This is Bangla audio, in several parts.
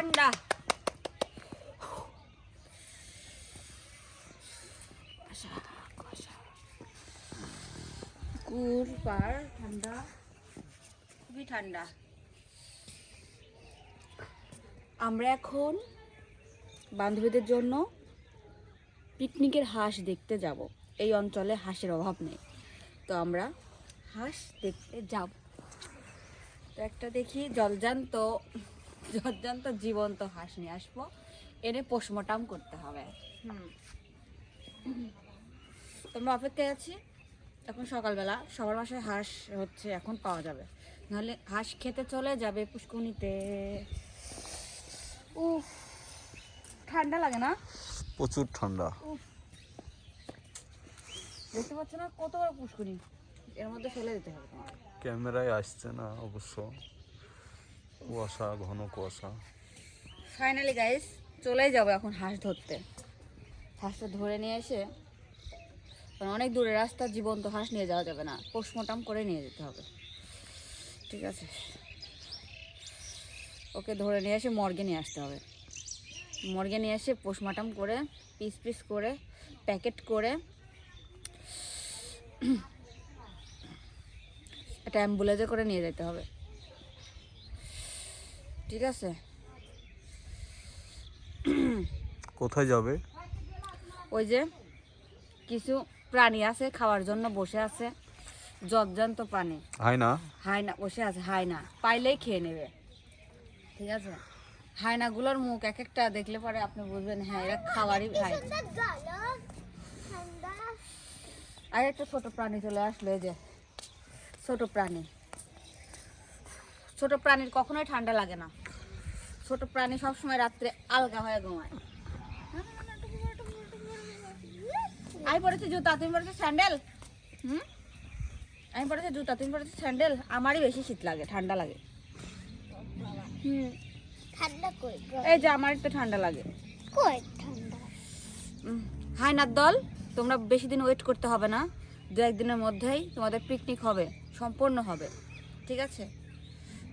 ঠান্ডা। ঠান্ডা। খুবই ঠান্ডা। আমরা এখন বান্ধবীদের জন্য পিকনিকের হাঁস দেখতে যাব। এই অঞ্চলে হাঁসের অভাব নেই। তো আমরা হাঁস দেখতে যাব। তো একটা দেখি, জলজান্ত। জলজান্ত জীবন্ত হাঁস নিয়ে আসব। এনে পোস্টমর্টাম করতে হবে। তোমরা অপেক্ষায় আছি। এখন সকালবেলা সবার বাসায় হাঁস হচ্ছে এখন পাওয়া যাবে। নাহলে হাঁস খেতে চলে যাবে পুষ্কুনিতে ও ঠান্ডা লাগে না? প্রচুর ঠান্ডা। দেখতে পাচ্ছ না কত বড় পুষ্কুনি এর মধ্যে ফেলে দিতে হবে ক্যামেরায় আসছে না অবশ্য। কুয়াশা, ঘন কুয়াশা। ফাইনালি গাইস চলেই যাব এখন হাঁস ধরতে। হাঁসটা ধরে নিয়ে এসে, কারণ অনেক দূরে রাস্তা, জীবন্ত হাঁস নিয়ে যাওয়া যাবে না। পোস্টমর্টম করে নিয়ে যেতে হবে। ঠিক আছে? ওকে ধরে নিয়ে এসে মর্গে নিয়ে আসতে হবে। মর্গে নিয়ে এসে পোস্টমর্টম করে, পিস পিস করে, প্যাকেট করে, একটা অ্যাম্বুলেন্সে করে নিয়ে যেতে হবে। ঠিক আছে? কোথায় যাবে? ওই যে কিছু প্রাণী আছে খাওয়ার জন্য বসে আছে জগজান্ত প্রাণী। হয় না হায়না বসে আছে হায়না। পাইলেই খেয়ে নেবে। ঠিক আছে? হায়নাগুলোর মুখ এক একটা দেখলে পরে আপনি বুঝবেন হ্যাঁ এরা খাওয়ারই হায়না আর একটা ছোট প্রাণী চলে আসলো এই যে ছোট প্রাণী। ছোট প্রাণীর কখনোই ঠান্ডা লাগে না। ছোট প্রাণী সবসময় রাত্রে আলগা হয়ে ঘুমায়। আমি পড়েছি জুতা তুমি পড়েছো স্যান্ডেল? হুম? আমি পড়েছি জুতা তুমি পড়েছো স্যান্ডেল? আমারই বেশি শীত লাগে ঠান্ডা লাগে। হুম। ঠান্ডা কই? এই যে আমার একটু ঠান্ডা লাগে। কই ঠান্ডা? উম, হায়নার দল তোমরা বেশি দিন ওয়েট করতে হবে না। দু একদিনের মধ্যেই তোমাদের পিকনিক হবে সম্পূর্ণ হবে। ঠিক আছে?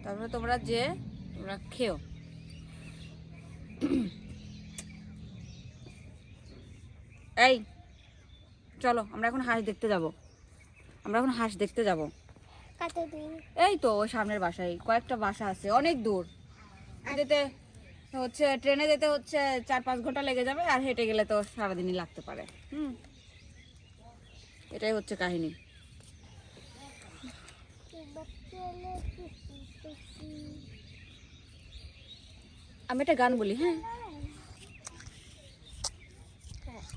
তারপরে তোমরা যে তোমরা খেও। এই চলো আমরা এখন হাঁস দেখতে যাব। আমরা এখন হাঁস দেখতে যাব। এই তো ওই সামনের বাসায়। কয়েকটা বাসা আছে অনেক দূর। যেতে হচ্ছে ট্রেনে যেতে হচ্ছে চার পাঁচ ঘণ্টা লেগে যাবে আর হেঁটে গেলে তো সারাদিনই লাগতে পারে। হুম। এটাই হচ্ছে কাহিনী। আমি একটা গান বলি হ্যাঁ?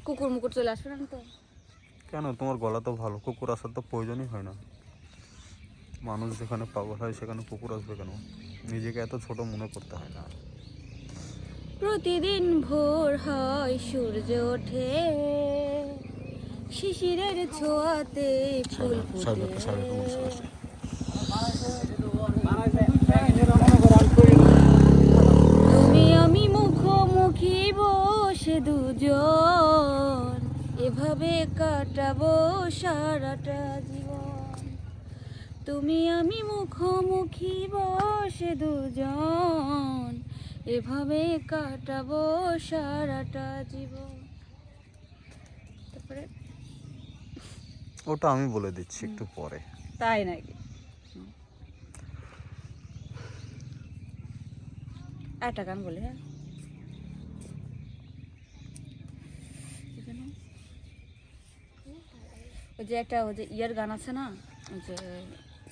কুকুর মুকুর চলে আসবে না তো? কেন? তোমার গলা তো ভালো। কুকুর আসার তো প্রয়োজনই হয় না। মানুষ যেখানে পাগল হয় সেখানে কুকুর আসবে কেন? নিজেকে এত ছোট মনে করতে হয় না। প্রতিদিন ভোর হয় সূর্য ওঠে। শিশিরের ছোঁয়াতে ফুল ফুটে। এভাবে কাটাবো সারাটা জীবন? তুমি আমি মুখোমুখি বসে দুজন এভাবে কাটাবো সারাটা জীবন। তারপরে? ওটা আমি বলে দিচ্ছি একটু পরে। তাই নাকি? একটা গান বলি হ্যাঁ কি যেন? ওই যে একটা ওই যে ইয়ের গান আছে না ওই যে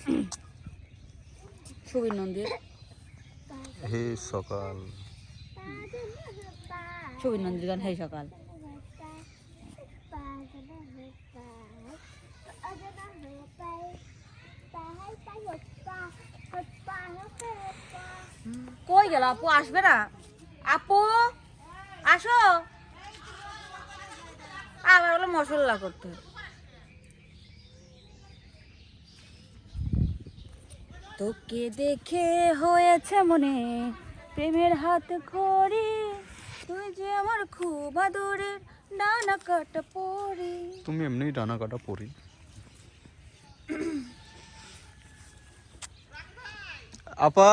সুবীর নন্দীর। হে সকাল। সুবীর নন্দীর গান হে সকাল। কই গেল আপু? আসবে না? আপু আসো। আবার হলো মশলা করতে তোকে দেখে হয়েছে মনে প্রেমের হাত খড়ি। তুই যে আমার খুব আদরের ডানা কাটা পড়ি তুমি এমনি ডানা কাটা পড়ি আপা?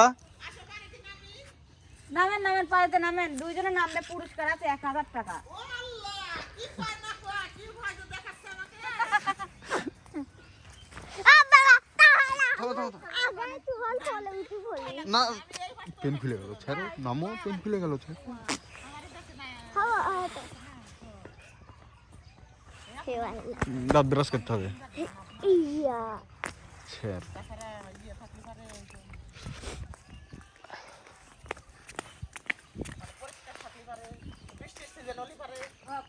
নামেন নামেন পানিতে নামেন। দুইজনে নামলে পুরস্কার আছে এক হাজার টাকা আবার তুই হল চলে উঠি বলি না, পেন খুলে গেল, ছাড়ো, নামো, পেন খুলে গেল দাঁত ব্রাশ করতে হবে।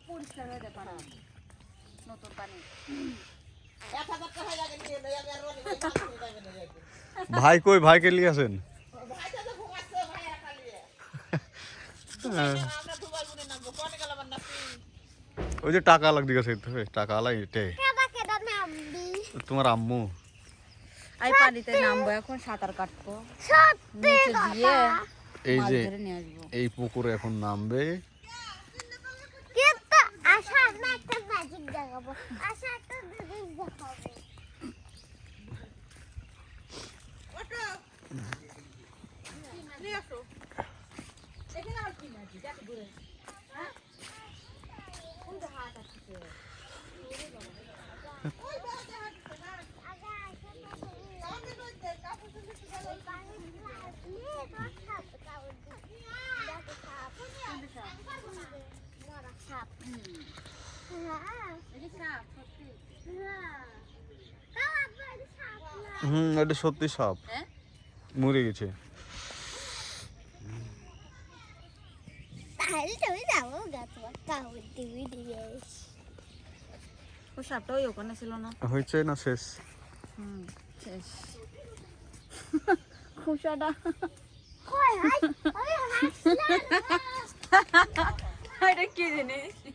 পরিষ্কার হয়ে পানি নতুন পানি ভাই কই ভাইকে নিয়ে আসেন? ওই যে টাকা লাগ দিকে টাকা আলাই এটে তোমার আম্মু। এই পানিতে নামবো এখন সাঁতার কাটবো। নিচে এই যে এই পুকুরে এখন নামবে কিন্তু আসার না একটা ম্যাজিক দেখাবো। আসার একটা জিনিস দেখাবো। সাপ হুম এটা সত্যি সাপ। হ্যাঁ? মরে গেছে। ওই সাপটা ওই ওখানে ছিল না? হয়েছে না শেষ? হুম শেষ। খুশাটা। এটা কি জিনিস?